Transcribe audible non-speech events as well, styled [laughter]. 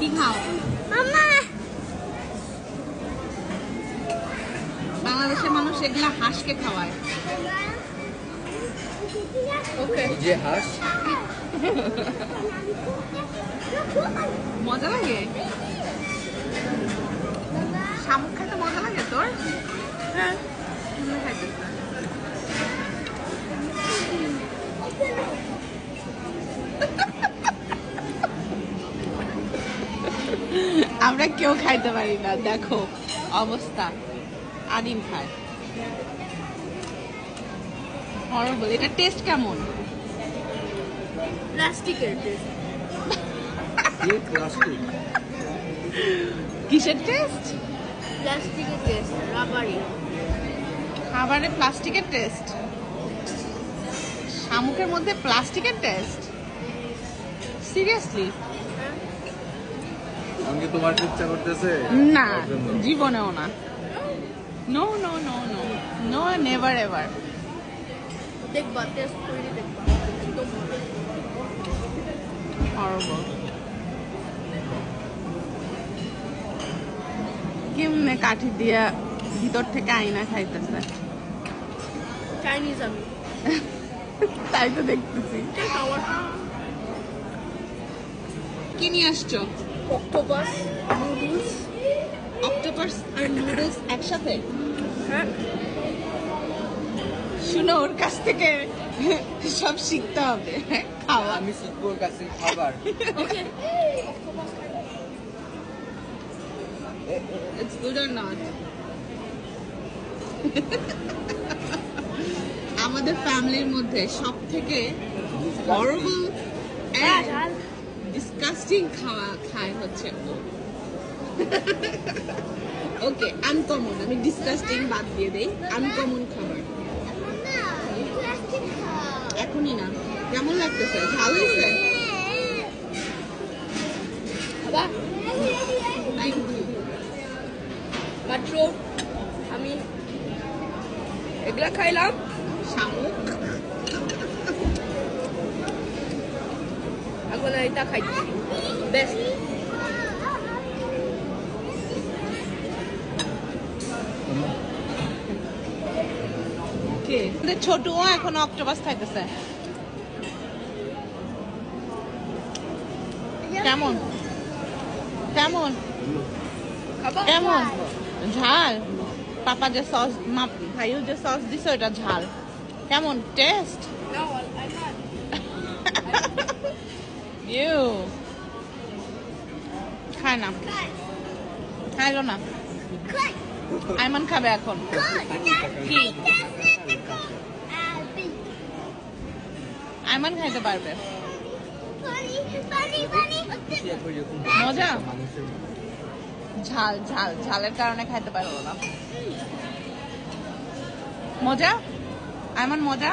কি খাও মামা বাংলাদেশের মানুষ এগুলা হাঁসকে খাওয়ায়। ওকে যে হাঁস। মজা লাগে শামুক খাইতে মজা লাগে তোর হ্যাঁ কেমনে খাইতেছ? আমরা কেউ খাইতে পারি না। দেখো অবস্থা। আদিম খায়। হরবল এটা টেস্ট কেমন? প্লাস্টিকের টেস্ট কি কিসের টেস্ট প্লাস্টিকের টেস্ট রাবারি খাবারে প্লাস্টিকের টেস্ট শামুকের মধ্যে প্লাস্টিকের টেস্ট সিরিয়াসলি আমাকে তোমার ইচ্ছা করতেছে? না জীবনেও না। No no no no no never ever দেখবা টেস্ট করে দেখবা। হরবল কেমনে কাঠি দিয়া ভিতর থেকে আয়না খাইতেছে? চাইনিজ আমি। তাই তো দেখতেছি। কি নিয়ে আসছো? অক্টোপাস নুডলস অক্টোপাস আর নুডলস একসাথে। হ্যাঁ। শুনো ওর কাছ থেকে সব শিখতে হবে। খাওয়া আমি শিখব ওর কাছে খাবার। It's good or not? আমাদের ফ্যামিলির মধ্যে সব থেকে হরবল ডিসকাস্টিং খাওয়া, খায় হচ্ছে ওকে আনকমন আমি ডিসকাস্টিং বাদ দিয়ে দেই। আনকমন খাবার। এখনই না। কেমন লাগতেছে? ভালো হয়েছে. মাত্র আমি এগুলা খাইলাম। শামুক। এখন এটা খাইছি। আমাদের ছোটও এখন অক্টোপাস খাইতেছে। কেমন? কেমন? কেমন? ঝাল। পাপা যে সস মা ভাইও যে সস দিছে ওটা ঝাল। কেমন? টেস্ট. [laughs] ইউ খায় না। খাইলো না। আইমান খাবে এখন। কি? আইমান খাইতে পারবে। মজা? ঝাল ঝাল, ঝালের কারণে খাইতে পারব না। মজা? আইমান মজা?